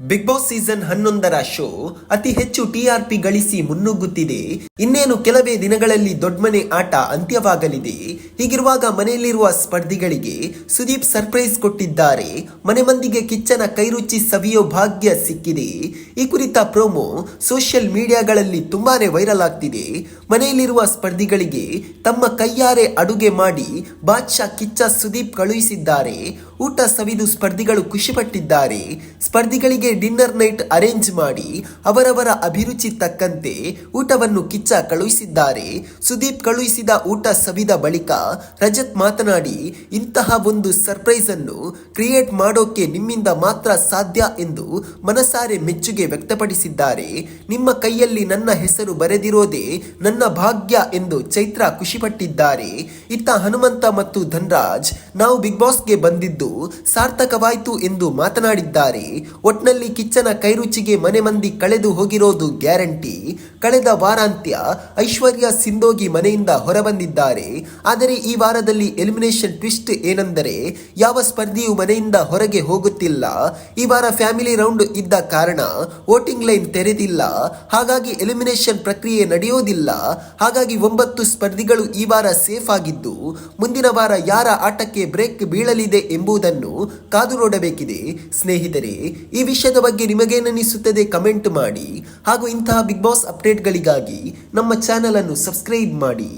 Big boss season ಹನ್ನೊಂದರ show ಅತಿ ಹೆಚ್ಚು ಟಿಆರ್ಪಿ ಗಳಿಸಿ ಮುನ್ನುಗ್ಗುತ್ತಿದೆ. ಇನ್ನೇನು ಕೆಲವೇ ದಿನಗಳಲ್ಲಿ ದೊಡ್ಮನೆ ಆಟ ಅಂತ್ಯವಾಗಲಿದೆ. ಹೀಗಿರುವಾಗ ಮನೆಯಲ್ಲಿರುವ ಸ್ಪರ್ಧಿಗಳಿಗೆ ಸುದೀಪ್ ಸರ್ಪ್ರೈಸ್ ಕೊಟ್ಟಿದ್ದಾರೆ. ಮನೆ ಮಂದಿಗೆ ಕಿಚ್ಚನ ಕೈರುಚಿ ಸವಿಯೋ ಭಾಗ್ಯ ಸಿಕ್ಕಿದೆ. ಈ ಕುರಿತ ಪ್ರೋಮೋ ಸೋಷಿಯಲ್ ಮೀಡಿಯಾಗಳಲ್ಲಿ ತುಂಬಾನೇ ವೈರಲ್ ಆಗ್ತಿದೆ. ಮನೆಯಲ್ಲಿರುವ ಸ್ಪರ್ಧಿಗಳಿಗೆ ತಮ್ಮ ಕೈಯಾರೆ ಅಡುಗೆ ಮಾಡಿ ಬಾದ್ಶಾ ಕಿಚ್ಚ ಸುದೀಪ್ ಕಳುಹಿಸಿದ್ದಾರೆ. ಊಟ ಸವಿದು ಸ್ಪರ್ಧಿಗಳು ಖುಷಿಪಟ್ಟಿದ್ದಾರೆ. ಸ್ಪರ್ಧಿಗಳಿಗೆ ಡಿನ್ನರ್ ನೈಟ್ ಅರೇಂಜ್ ಮಾಡಿ ಅವರವರ ಅಭಿರುಚಿ ತಕ್ಕಂತೆ ಊಟವನ್ನು ಕಿಚ್ಚ ಕಳುಹಿಸಿದ್ದಾರೆ. ಸುದೀಪ್ ಕಳುಹಿಸಿದ ಊಟ ಸವಿದ ಬಳಿಕ ರಜತ್ ಮಾತನಾಡಿ, ಇಂತಹ ಒಂದು ಸರ್ಪ್ರೈಸ್ ಅನ್ನು ಕ್ರಿಯೇಟ್ ಮಾಡೋಕೆ ನಿಮ್ಮಿಂದ ಮಾತ್ರ ಸಾಧ್ಯ ಎಂದು ಮನಸಾರೆ ಮೆಚ್ಚುಗೆ ವ್ಯಕ್ತಪಡಿಸಿದ್ದಾರೆ. ನಿಮ್ಮ ಕೈಯಲ್ಲಿ ನನ್ನ ಹೆಸರು ಬರೆದಿರೋದೇ ನನ್ನ ಭಾಗ್ಯ ಎಂದು ಚೈತ್ರ ಖುಷಿಪಟ್ಟಿದ್ದಾರೆ. ಇತ್ತ ಹನುಮಂತ ಮತ್ತು ಧನ್ರಾಜ್, ನಾವು ಬಿಗ್ ಬಾಸ್ಗೆ ಬಂದಿದ್ದು ಸಾರ್ಥಕವಾಯಿತು ಎಂದು ಮಾತನಾಡಿದ್ದಾರೆ. ಒಟ್ನಲ್ಲಿ ಕಿಚ್ಚನ ಕೈರುಚಿಗೆ ಮನೆ ಮಂದಿ ಕಳೆದು ಹೋಗಿರೋದು ಗ್ಯಾರಂಟಿ. ಕಳೆದ ವಾರಾಂತ್ಯ ಐಶ್ವರ್ಯ ಸಿಂಧೋಗಿ ಮನೆಯಿಂದ ಹೊರಬಂದಿದ್ದಾರೆ. ಆದರೆ ಈ ವಾರದಲ್ಲಿ ಎಲಿಮಿನೇಷನ್ ಟ್ವಿಸ್ಟ್ ಏನೆಂದರೆ, ಯಾವ ಸ್ಪರ್ಧಿಯು ಮನೆಯಿಂದ ಹೊರಗೆ ಹೋಗುತ್ತಿಲ್ಲ. ಈ ವಾರ ಫ್ಯಾಮಿಲಿ ರೌಂಡ್ ಇದ್ದ ಕಾರಣ ವೋಟಿಂಗ್ ಲೈನ್ ತೆರೆದಿಲ್ಲ. ಹಾಗಾಗಿ ಎಲಿಮಿನೇಷನ್ ಪ್ರಕ್ರಿಯೆ ನಡೆಯೋದಿಲ್ಲ. ಹಾಗಾಗಿ ಒಂಬತ್ತು ಸ್ಪರ್ಧಿಗಳು ಈ ವಾರ ಸೇಫ್ ಆಗಿದ್ದು, ಮುಂದಿನ ವಾರ ಯಾರ ಆಟಕ್ಕೆ ಬ್ರೇಕ್ ಬೀಳಲಿದೆ ಎಂಬುದನ್ನು ಕಾದು ನೋಡಬೇಕಿದೆ. ಸ್ನೇಹಿತರೆ, ಈ ವಿಷಯದ ಬಗ್ಗೆ ನಿಮಗೇನಿಸುತ್ತದೆ ಕಮೆಂಟ್ ಮಾಡಿ ಹಾಗೂ ಇಂತಹ ಬಿಗ್ ಬಾಸ್ ಅಪ್ಡೇಟ್ಗಳಿಗಾಗಿ ನಮ್ಮ ಚಾನಲ್ ಅನ್ನು ಸಬ್ಸ್ಕ್ರೈಬ್ ಮಾಡಿ.